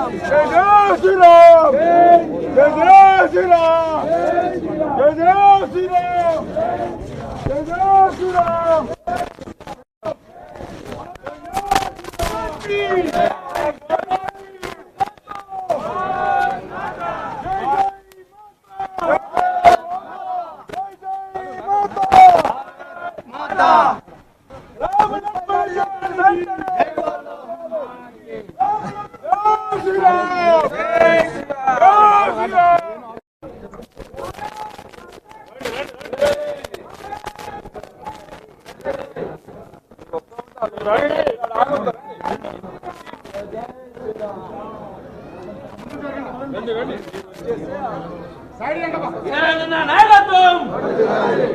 శ్రీరామ్ జై జయ శ్రీరామ్ జై జయ శ్రీరామ్ జై జయ శ్రీరామ్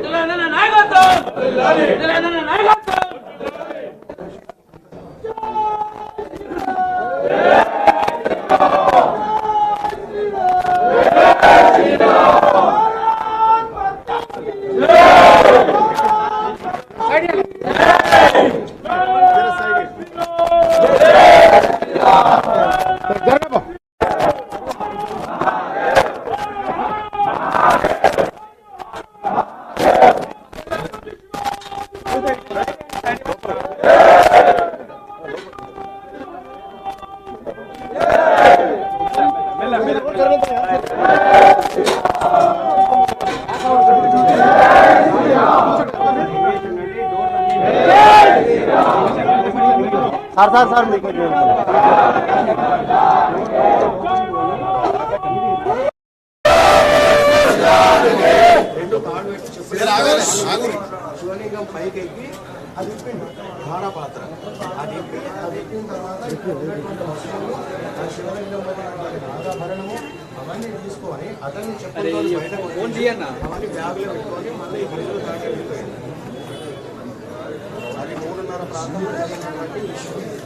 తెలంగాణ నాయకత్వం! తెలంగాణ నాయకత్వం! సార్ సార్ మీకు శివలింగం పైకి ఎక్కి అది ఇప్పిండు ధారాపాత్ర అది ఇప్పి అది ఎక్కిన తర్వాత ఇక్కడ ఉన్నటువంటి వస్తువులు ఆ శివలింగం మీద ఉన్నటువంటి ఆధాభరణము అవన్నీ తీసుకొని అతన్ని చెప్పులతో బయటకు వచ్చి అవన్నీ బ్యాగులో పెట్టుకొని మళ్ళీ దాటి వెళ్ళిపోయింది అది మూడున్నర ప్రాంతంలో జరిగినటువంటి విషయం ఆ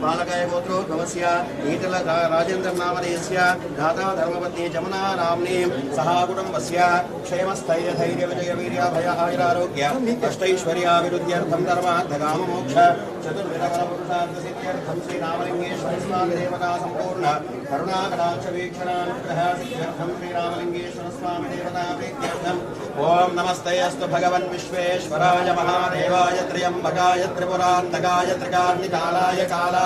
యజమానస్య గోత్రోద్భవస్య బాలకాయ గోత్రోద్భవస్య ఈటల రాజేంద్ర నామధేయస్య దాతా ధర్మపత్ని జమునా నామ్ని సహా కుటుంబస్య. క్షేమస్థైర్య ధైర్య విజయ వీర్య భయ ఆయురారోగ్య అష్టైశ్వర్యాభివృద్ధ్యర్థం ధర్మార్థకామ మోక్ష చతుర్విధ పురుషార్థ సిద్ధ్యర్థం శ్రీరామలింగేశ్వర స్వామి దేవతా సంపూర్ణ కరుణాకటాక్ష వీక్షణానుగ్రహ సిద్ధ్యర్థం శ్రీరామలింగేశ్వర స్వామి దేవతా ప్రీత్యర్థం. ఓం నమస్తే అస్తు భగవన్ విశ్వేశ్వరాయ మహాదేవాయ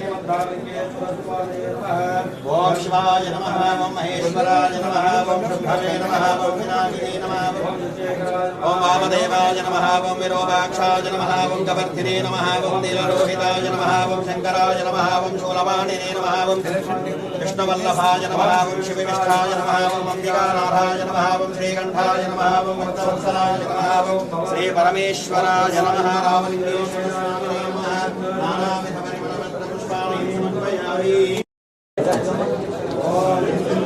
శాంతం పద్మాసనత్వం శుద్ధం పంచమవేదం దక్షమాదేవహంతో నాగం పాశం జగంతాం ప్రళయం సాంకుజం వాసమాగయ నానాలంకారదీప స్ఫటిక ప్రతిమం పార్వతీశం నమామే శ్రీమద్రాలింగేశ్వర నమః ఓం శివాయ నమః ఓం మహేశ్వరాయ నమః ఓం శుభవే నమః ఓం వినాయకే నమః ఓం వామదేవాయ నమః ఓం విరూపాక్షాయ నమః ఓం కవర్ధినే నమః ఓం నీలలోహితాయ నమః ఓం శంకరాయ నమః ఓం శూలవాణినే నమః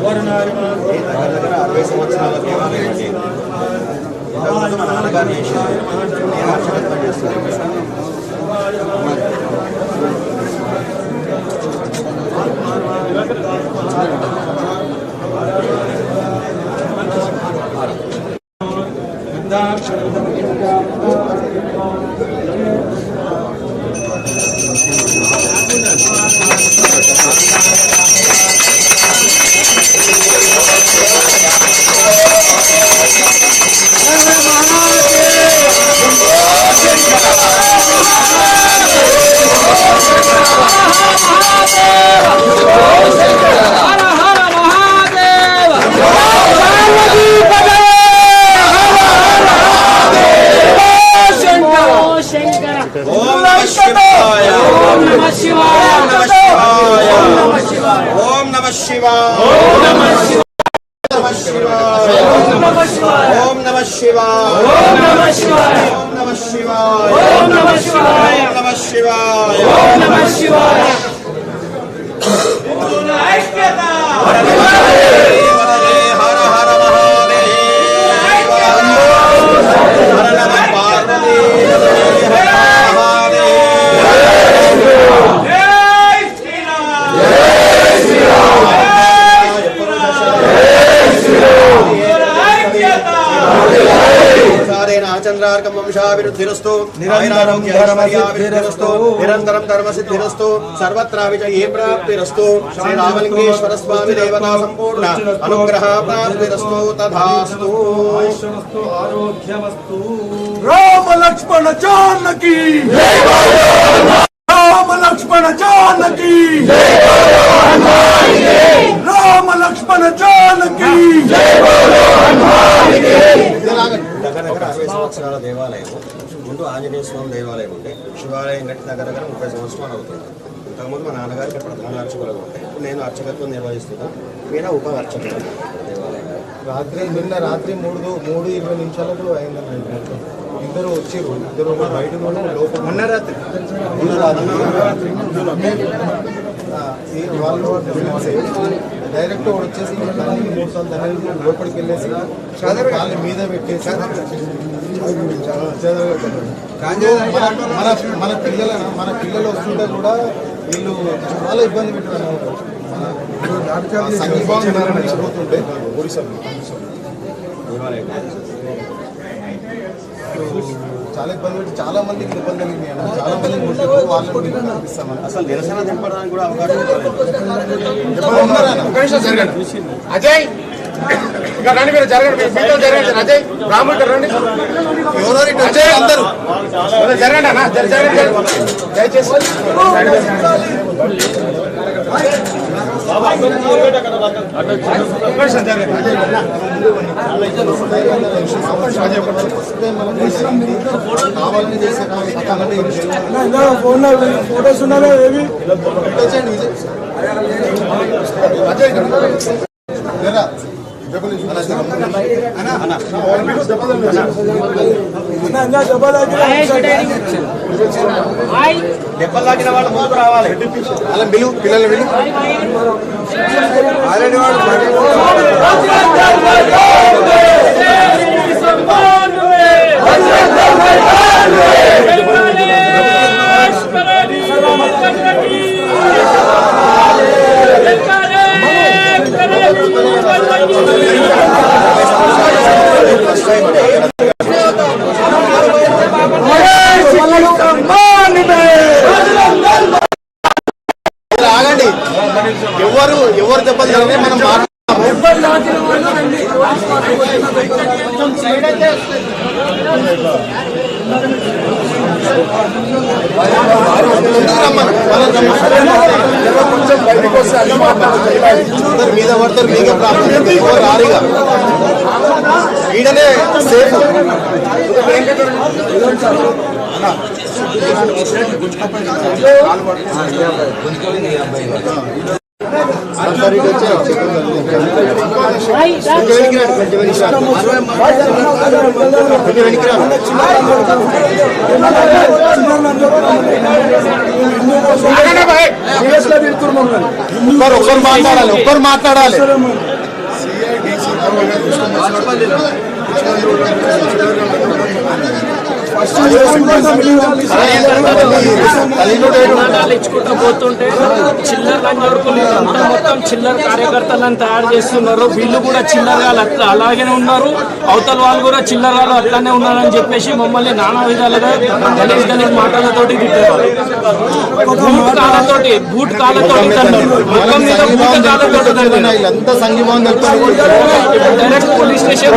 దగ్గర అరవై సంవత్సరాల దేవాలయం అండి. ఇంతకుముందు మా నాన్నగారు చేశారు నేను అక్షరత్వం చేస్తాను హర వంశాభివృద్ధిరస్తు నిరారోగ్యైశ్వర్యాభివృద్ధిరస్తు నిరంతరం ధర్మసిద్ధిరస్తు సర్వత్రా విజయే ప్రాప్తిరస్తు శ్రీ రామలింగేశ్వర స్వామి దేవతా సంపూర్ణ అనుగ్రహ ప్రాప్తిరస్తు తథాస్తు. ఆరోగ్యమస్తు. రామ లక్ష్మణ జానకి! రామ లక్ష్మణ జానకి! రామ లక్ష్మణ జానకి దగ్గర దగ్గర అరవై సంవత్సరాల దేవాలయం ముందు ఆంజనేయ స్వామి దేవాలయం ఉండే. శివాలయం కట్టి దగ్గర దగ్గర ముప్పై సంవత్సరాలు అవుతుంది. ఇంతకుముందు మా నాన్నగారికి ప్రధాన అర్చకులుగా ఉంటాయి. ఇప్పుడు నేను అర్చకత్వం నిర్వహిస్తున్నాను. ఈయన ఉప అర్చకులు దేవాలయం రాత్రి నిన్న రాత్రి మూడు మూడు ఇరవై నిమిషాలకు మొత్తం. ఇద్దరు వచ్చారు ఇద్దరు బయట మొన్న రాత్రి మొన్న రాత్రి వాళ్ళు డైరెక్ట్ వాడు వచ్చేసి తల్లికి మూడు సార్లు తల్లి లోపలికి వెళ్ళేసి కాళ్ళ మీద పెట్టేసి మన మన- మన పిల్లల మన పిల్లలు వస్తుంటే కూడా వీళ్ళు చాలా ఇబ్బంది పెట్టారు. దేవాలయం. చాలా ఇబ్బంది పెట్టి చాలా మందికి ఇబ్బంది కలిగింది అన్న చాలా మందికి వాళ్ళని కనిపిస్తామని అసలు నిరసన దింపడానికి కూడా అవకాశం అజయ్! ఇంకా రండి మీరు జరగండి. మీతో జరగండి. అజయ్ రాము ఇక్కడ రండి. ఎవరో ఇటు వచ్చారు అందరూ. ఎవరో జరగండి అన్న. జర- జరగండి జరగండి. దయచేసి. ఫోన్లో ఫోటోస్ ఉన్నారా ఏవి అజయ్ దెబ్బలు తాకిన వాళ్ళు ముందుకు రావాలి. అలా బిలు పిల్లలు బిలు ఆగండి ఎవరు ఎవరు దెబ్బలు తగిలినా మనం మాట్లాడతాము రమ్మను. వాళ్ళని రమ్మను. అందరు మీద పడతారు మీకే ప్రాబ్లం. ఎవరు రారిగా. ఈడనే సేఫ్. ఒక్కరు ఒక్కరు మాట్లాడాలి ఒక్కరు మాట్లాడాలి నాటాలు ఇచ్చుకుంటూ పోతుంటే చిల్లర లంజోడుకుని అంతా మొత్తం చిల్లర కార్యకర్తలను తయారు చేస్తున్నారు. వీళ్ళు కూడా చిల్లరగాలు అట్లా అలాగే ఉన్నారు. అవతల వాళ్ళు కూడా చిల్లరగాలు అట్లానే ఉన్నారని చెప్పేసి మమ్మల్ని నానా విధాలుగా గలీజ్ గలీజ్ మాటలతోటి తిట్టేవారు. బూట్ కాళ్ళతోటి బూట్ కాళ్ళతోటి తన్నారు మొత్తం మీద బూట్ కాళ్ళతోటి డైరెక్ట్ పోలీస్ స్టేషన్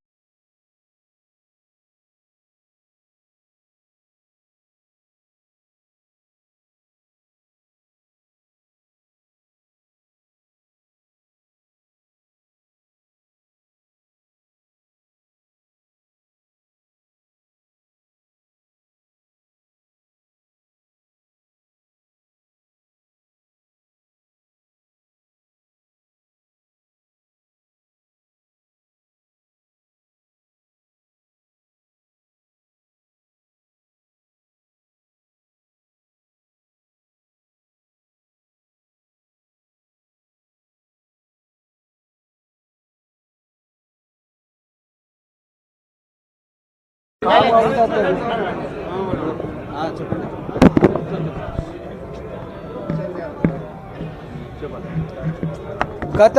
గత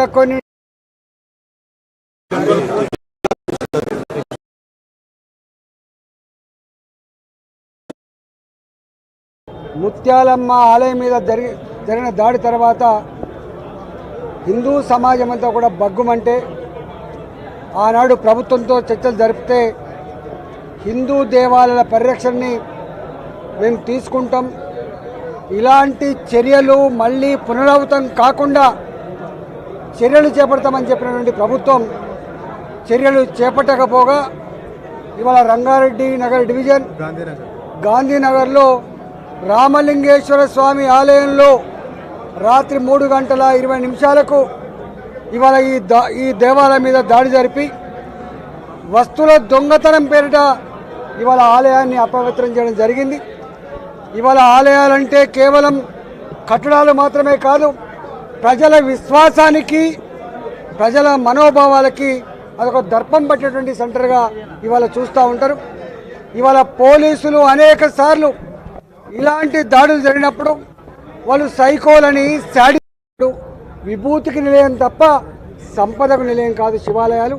కొన్ని ముత్యాలమ్మ ఆలయం మీద జరిగి జరిగిన దాడి తర్వాత హిందూ సమాజం అంతా కూడా బగ్గుమంటే ఆనాడు ప్రభుత్వంతో చర్చలు జరిపితే హిందూ దేవాలయాల పరిరక్షణని మేము తీసుకుంటాం. ఇలాంటి చర్యలు మళ్ళీ పునరావృతం కాకుండా చర్యలు చేపడతామని చెప్పినటువంటి ప్రభుత్వం చర్యలు చేపట్టకపోగా ఇవాళ రంగారెడ్డి నగర్ డివిజన్ గాంధీనగర్లో రామలింగేశ్వర స్వామి ఆలయంలో రాత్రి మూడు గంటల ఇరవై నిమిషాలకు ఇవాళ ఈ దా ఈ దేవాలయం మీద దాడి జరిపి వస్తువుల దొంగతనం పేరిట ఇవాళ ఆలయాన్ని అపవిత్రం చేయడం జరిగింది. ఇవాళ ఆలయాలంటే కేవలం కట్టడాలు మాత్రమే కాదు ప్రజల విశ్వాసానికి ప్రజల మనోభావాలకి అదొక దర్పం పట్టేటువంటి సెంటర్గా ఇవాళ చూస్తూ ఉంటారు. ఇవాళ పోలీసులు అనేక సార్లు ఇలాంటి దాడులు జరిగినప్పుడు వాళ్ళు సైకోలని శాడి విభూతికి నిలయం తప్ప సంపదకు నిలయం కాదు శివాలయాలు.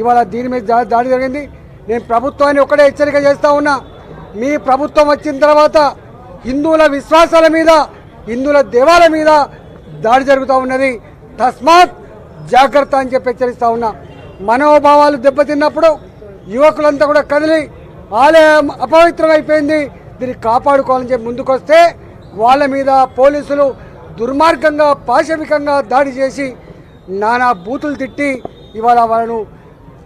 ఇవాళ దీని మీద దాడి జరిగింది. నేను ప్రభుత్వాన్ని ఒకటే హెచ్చరిక చేస్తా ఉన్నా. మీ ప్రభుత్వం వచ్చిన తర్వాత హిందువుల విశ్వాసాల మీద హిందువుల దేవాల మీద దాడి జరుగుతూ ఉన్నది. తస్మాత్ జాగ్రత్త అని చెప్పి హెచ్చరిస్తా ఉన్నా. మనోభావాలు దెబ్బతిన్నప్పుడు యువకులంతా కూడా కదిలి ఆలయం అపవిత్రమైపోయింది. దీన్ని కాపాడుకోవాలని చెప్పి ముందుకొస్తే వాళ్ళ మీద పోలీసులు దుర్మార్గంగా పాశవికంగా దాడి చేసి నానా బూతులు తిట్టి ఇవాళ వాళ్ళను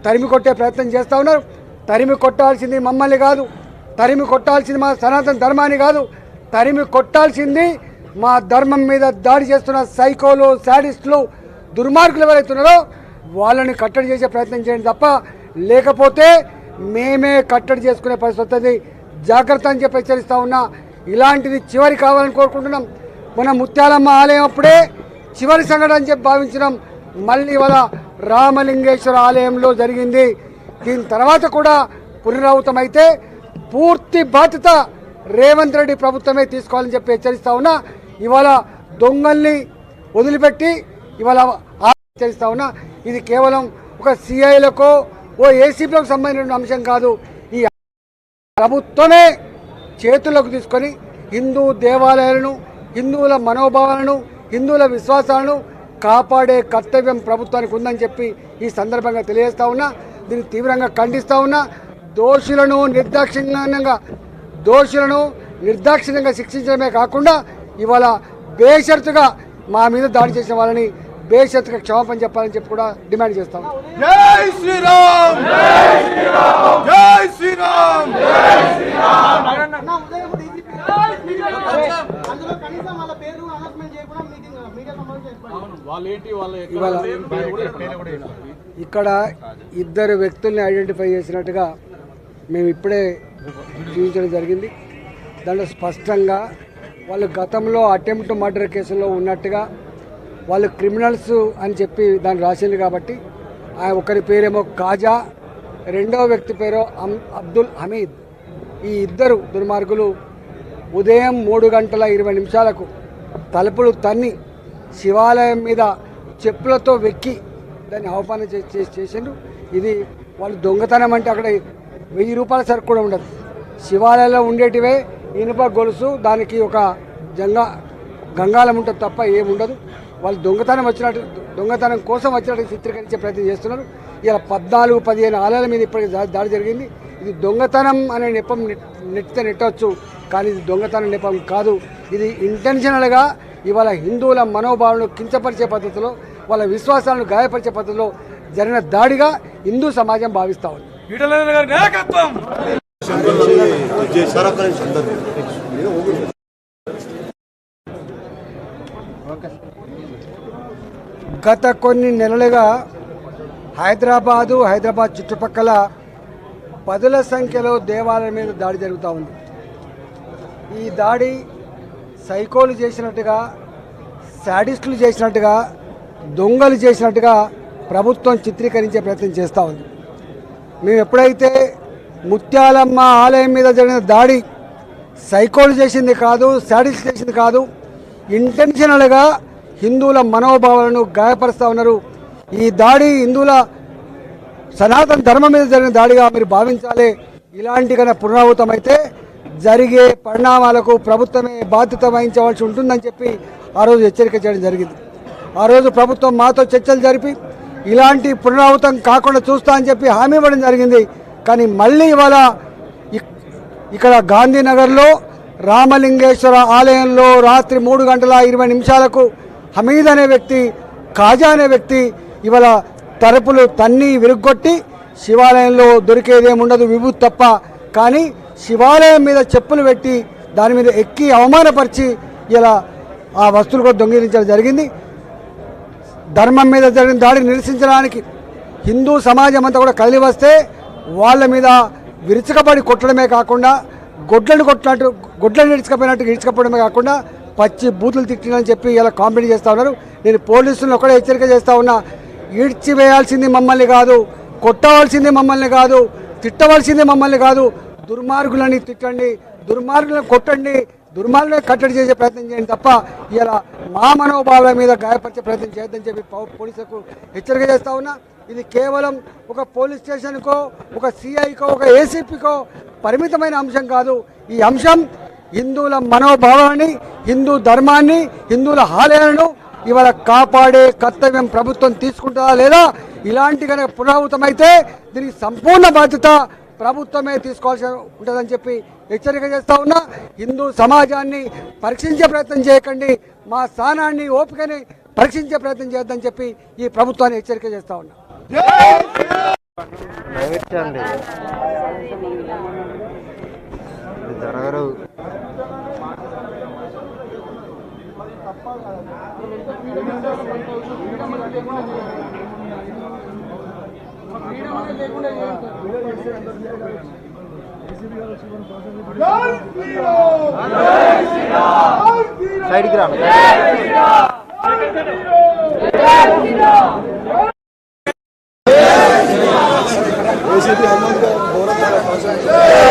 తరిమి కొట్టే ప్రయత్నం చేస్తూ ఉన్నారు. తరిమి కొట్టాల్సింది మమ్మల్ని కాదు. తరిమి కొట్టాల్సింది మా సనాతన ధర్మాన్ని కాదు. తరిమి కొట్టాల్సింది మా ధర్మం మీద దాడి చేస్తున్న సైకోలు శాడిస్టులు దుర్మార్గులు ఎవరైతున్నారో వాళ్ళని కట్టడి చేసే ప్రయత్నం చేయండి తప్ప లేకపోతే మేమే కట్టడి చేసుకునే పరిస్థితి వస్తుంది. జాగ్రత్త అని చెప్పి హెచ్చరిస్తూ ఉన్నా. ఇలాంటిది చివరి కావాలని కోరుకుంటున్నాం. మన ముత్యాలమ్మ ఆలయం అప్పుడే చివరి సంఘటన అని చెప్పి భావించినాం. మళ్ళీ ఇవాళ రామలింగేశ్వర ఆలయంలో జరిగింది. దీని తర్వాత కూడా పునరావృతమైతే పూర్తి బాధ్యత రేవంత్ రెడ్డి ప్రభుత్వమే తీసుకోవాలని చెప్పి హెచ్చరిస్తా ఉన్నా ఇవాళ దొంగల్ని వదిలిపెట్టి ఇవాళ హెచ్చరిస్తా ఉన్నా. ఇది కేవలం ఒక సిఐలకో ఓ ఏసీపీలకు సంబంధించిన అంశం కాదు. ఈ ప్రభుత్వమే చేతుల్లోకి తీసుకొని హిందూ దేవాలయాలను హిందువుల మనోభావాలను హిందువుల విశ్వాసాలను కాపాడే కర్తవ్యం ప్రభుత్వానికి ఉందని చెప్పి ఈ సందర్భంగా తెలియజేస్తా ఉన్నా. దీన్ని తీవ్రంగా ఖండిస్తా ఉన్నా దోషులను నిర్దాక్షిణ్యంగా దోషులను నిర్దాక్షిణ్యంగా శిక్షించడమే కాకుండా ఇవాళ బేషరతుగా మా మీద దాడి చేసిన వాళ్ళని బేషరతుగా క్షమాపణ చెప్పాలని చెప్పి కూడా డిమాండ్ చేస్తాం జై శ్రీరామ్! జై శ్రీరామ్! అందులో కనీసం వాళ్ళ ఇక్కడ ఇద్దరు వ్యక్తుల్ని ఐడెంటిఫై చేసినట్టుగా మేము ఇప్పుడే చూపించడం జరిగింది. దాంట్లో స్పష్టంగా వాళ్ళు గతంలో అటెంప్ట్ మర్డర్ కేసులో ఉన్నట్టుగా వాళ్ళు క్రిమినల్స్ అని చెప్పి దాన్ని రాసింది కాబట్టి ఆ ఒకరి పేరేమో కాజా రెండవ వ్యక్తి పేరు అమ్ అబ్దుల్ హమీద్. ఈ ఇద్దరు దుర్మార్గులు ఉదయం మూడు గంటల ఇరవై నిమిషాలకు తలుపులు తన్ని శివాలయం మీద చెప్పులతో వెక్కి దాన్ని ఆహ్వానం చేసి చేసిండ్రు. ఇది వాళ్ళు దొంగతనం అంటే అక్కడ వెయ్యి రూపాయల సరుకు కూడా ఉండదు. శివాలయంలో ఉండేటివే ఇనుప గొలుసు దానికి ఒక జంగా గంగాలం ఉంటుంది తప్ప ఏముండదు వాళ్ళు దొంగతనం వచ్చినట్టు దొంగతనం కోసం వచ్చినట్టు చిత్రీకరించే ప్రయత్నం చేస్తున్నారు. ఇలా పద్నాలుగు పదిహేను ఆలయాల మీద ఇప్పటికి దా- దాడి జరిగింది. ఇది దొంగతనం అనే నెపం నెట్- నెట్టితే నెట్టవచ్చు కానీ ఇది దొంగతనం నెపం కాదు. ఇది ఇంటెన్షనల్గా ఇవాళ హిందువుల మనోభావాలను కించపరిచే పద్ధతిలో వాళ్ళ విశ్వాసాలను గాయపరిచే పద్ధతిలో జరిగిన దాడిగా హిందూ సమాజం భావిస్తూ ఉంది. గత కొన్ని నెలలుగా హైదరాబాదు హైదరాబాద్ చుట్టుపక్కల పదుల సంఖ్యలో దేవాలయం మీద దాడి జరుగుతూ ఉంది. ఈ దాడి సైకోలు చేసినట్టుగా శాడిస్టులు చేసినట్టుగా దొంగలు చేసినట్టుగా ప్రభుత్వం చిత్రీకరించే ప్రయత్నం చేస్తూ ఉంది. మేము ఎప్పుడైతే ముత్యాలమ్మ ఆలయం మీద జరిగిన దాడి సైకోలు చేసింది కాదు శాడిస్ చేసింది కాదు ఇంటెన్షనల్గా హిందువుల మనోభావాలను గాయపరుస్తూ ఉన్నారు. ఈ దాడి హిందువుల సనాతన ధర్మం మీద జరిగిన దాడిగా మీరు భావించాలి. ఇలాంటి కన్నా పునరావృతమైతే జరిగే పరిణామాలకు ప్రభుత్వమే బాధ్యత వహించవలసి ఉంటుందని చెప్పి ఆ రోజు హెచ్చరిక చేయడం జరిగింది. ఆ రోజు ప్రభుత్వం మాతో చర్చలు జరిపి ఇలాంటి పునరావృతం కాకుండా చూస్తా అని చెప్పి హామీ ఇవ్వడం జరిగింది. కానీ మళ్ళీ ఇవాళ ఇక్కడ గాంధీనగర్లో రామలింగేశ్వర ఆలయంలో రాత్రి మూడు గంటల ఇరవై నిమిషాలకు హమీద్ అనే వ్యక్తి కాజా అనే వ్యక్తి ఇవాళ తలుపులు తన్ని విరుగ్గొట్టి శివాలయంలో దొరికేదేముండదు విభూతి తప్ప. కానీ శివాలయం మీద చెప్పులు పెట్టి దాని మీద ఎక్కి అవమానపరిచి ఇలా ఆ వస్తువులు కూడా దొంగిలించడం జరిగింది. ధర్మం మీద జరిగిన దాడిని నిరసించడానికి హిందూ సమాజం అంతా కూడా కదిలి వస్తే వాళ్ళ మీద విరుచుకబడి కొట్టడమే కాకుండా గొడ్లను కొట్టినట్టు గొడ్లను ఇడుచుకపోయినట్టు ఇడుచుకపోవడమే కాకుండా పచ్చి బూతులు తిట్టినని చెప్పి ఇలా కాంప్లైంట్ చేస్తూ ఉన్నారు. నేను పోలీసులను ఒకటే హెచ్చరిక చేస్తూ ఉన్నా ఈడ్చివేయాల్సింది మమ్మల్ని కాదు కొట్టవలసింది మమ్మల్ని కాదు తిట్టవలసింది మమ్మల్ని కాదు దుర్మార్గులని తిట్టండి దుర్మార్గులను కొట్టండి దుర్మార్గులను కట్టడి చేసే ప్రయత్నం చేయండి తప్ప ఇలా మా మనోభావాల మీద గాయపరిచే ప్రయత్నం చేయొద్దని చెప్పి పోలీసులకు హెచ్చరిక చేస్తా ఉన్నా. ఇది కేవలం ఒక పోలీస్ స్టేషన్కో ఒక సిఐకో ఒక ఏసీపీకో పరిమితమైన అంశం కాదు. ఈ అంశం హిందువుల మనోభావాన్ని హిందూ ధర్మాన్ని హిందువుల ఆలయాలను ఇవాళ కాపాడే కర్తవ్యం ప్రభుత్వం తీసుకుంటుందా లేదా? ఇలాంటి కనుక పునరావృతమైతే దీనికి సంపూర్ణ బాధ్యత ప్రభుత్వమే తీసుకోవాల్సి ఉంటుందని చెప్పి హెచ్చరిక చేస్తా ఉన్నా. హిందూ సమాజాన్ని పరీక్షించే ప్రయత్నం చేయకండి. మా స్థానాన్ని ఓపికని పరీక్షించే ప్రయత్నం చేద్దని చెప్పి ఈ ప్రభుత్వాన్ని హెచ్చరిక చేస్తా ఉన్నా. సైడ్ గ్రామ ఏసీపీ హనుమంత్ గౌరవ